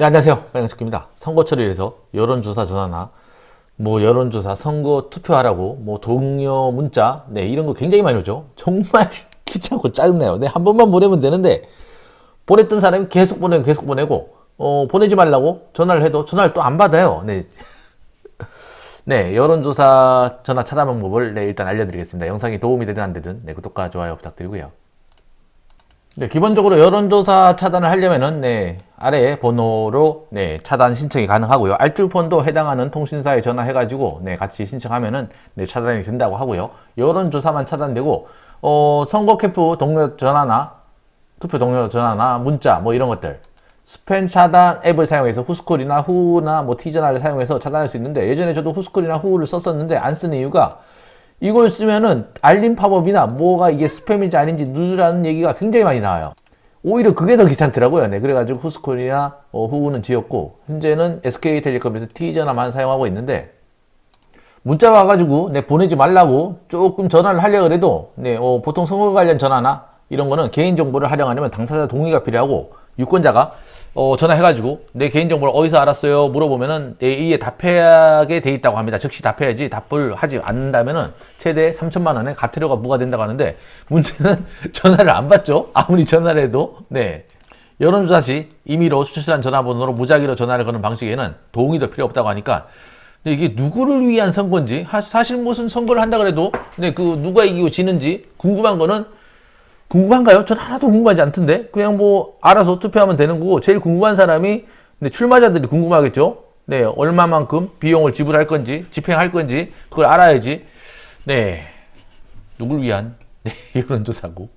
네, 안녕하세요. 빨간색입니다. 선거철을 위해서 여론조사 전화나 뭐 여론조사 선거 투표하라고 뭐 동료 문자 네 이런 거 굉장히 많이 오죠. 정말 귀찮고 짜증나요. 네, 한 번만 보내면 되는데 보냈던 사람이 계속 보내고 계속 보내고 어, 보내지 말라고 전화를 해도 전화를 또 안 받아요. 네. 네, 여론조사 전화 차단 방법을 네, 일단 알려드리겠습니다. 영상이 도움이 되든 안 되든 네, 구독과 좋아요 부탁드리고요. 네, 기본적으로 여론조사 차단을 하려면은 네, 아래 번호로 네, 차단 신청이 가능하고요. 알뜰폰도 해당하는 통신사에 전화해 가지고 네, 같이 신청하면은 네, 차단이 된다고 하고요. 여론조사만 차단되고 어, 선거 캠프 동료 전화나 투표 동료 전화나 문자 뭐 이런 것들 스팸 차단 앱을 사용해서 후스콜이나 후나 뭐 티전화를 사용해서 차단할 수 있는데 예전에 저도 후스콜이나 후를 썼었는데 안 쓰는 이유가 이걸 쓰면은 알림 팝업이나 뭐가 이게 스팸인지 아닌지 누르라는 얘기가 굉장히 많이 나와요. 오히려 그게 더 귀찮더라고요. 네, 그래가지고 후스콜이나 어, 후는 지었고 현재는 SK텔레콤에서 T전화만 사용하고 있는데 문자 와가지고 네, 보내지 말라고 조금 전화를 하려 그래도 네, 어, 보통 선거 관련 전화나 이런 거는 개인 정보를 활용하려면 당사자 동의가 필요하고 유권자가 어, 전화해가지고 내 개인 정보를 어디서 알았어요 물어보면은 네, 이에 답하게 돼 있다고 합니다. 즉시 답해야지 답을 하지 않는다면은 최대 3천만 원의 가태료가 부과된다고 하는데 문제는 전화를 안 받죠. 아무리 전화를 해도 네. 여론조사 시 임의로 수출한 전화번호로 무작위로 전화를 거는 방식에는 동의도 필요 없다고 하니까 이게 누구를 위한 선거인지 하- 사실 무슨 선거를 한다 그래도 근데 그 누가 이기고 지는지 궁금한 거는 궁금한가요? 전 하나도 궁금하지 않던데 그냥 뭐 알아서 투표하면 되는 거고 제일 궁금한 사람이 네, 출마자들이 궁금하겠죠. 네 얼마만큼 비용을 지불할 건지 집행할 건지 그걸 알아야지. 네 누굴 위한 네, 여론조사고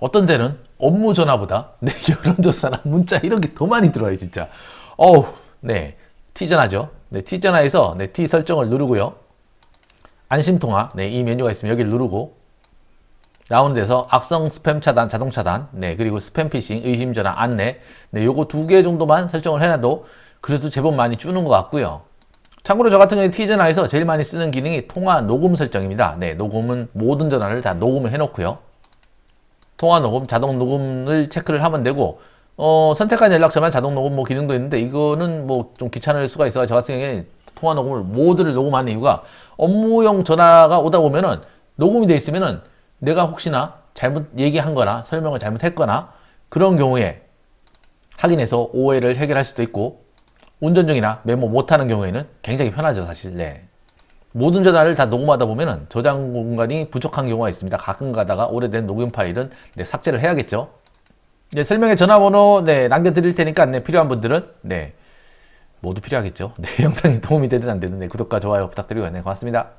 어떤 데는 업무 전화보다 네, 여론조사나 문자 이런 게 더 많이 들어와요 진짜. 어우 네 T전화죠. 네 T전화에서 네, T 설정을 누르고요. 안심통화 네, 이 메뉴가 있으면 여기를 누르고 데서 악성 스팸 차단, 자동 차단, 네, 그리고 스팸 피싱, 의심 전화, 안내, 네, 요거 두 개 정도만 설정을 해놔도 그래도 제법 많이 주는 것 같고요. 참고로 저 같은 경우에 T전화에서 제일 많이 쓰는 기능이 통화 녹음 설정입니다. 네, 녹음은 모든 전화를 다 녹음을 해놓고요. 통화 녹음, 자동 녹음을 체크를 하면 되고, 어, 선택한 연락처만 자동 녹음 뭐 기능도 있는데, 이거는 뭐 좀 귀찮을 수가 있어요. 저 같은 경우에 통화 녹음을 모두를 녹음하는 이유가 업무용 전화가 오다 보면은 녹음이 돼 있으면은 내가 혹시나 잘못 얘기한 거나 설명을 잘못했거나 그런 경우에 확인해서 오해를 해결할 수도 있고 운전 중이나 메모 못하는 경우에는 굉장히 편하죠 사실. 네. 모든 전화를 다 녹음하다 보면은 저장 공간이 부족한 경우가 있습니다. 가끔 가다가 오래된 녹음 파일은 네, 삭제를 해야겠죠. 네, 설명에 전화번호 네, 남겨드릴 테니까 네, 필요한 분들은 네, 모두 필요하겠죠. 네, 영상이 도움이 되든 안 되든 네, 구독과 좋아요 부탁드리고요 네, 고맙습니다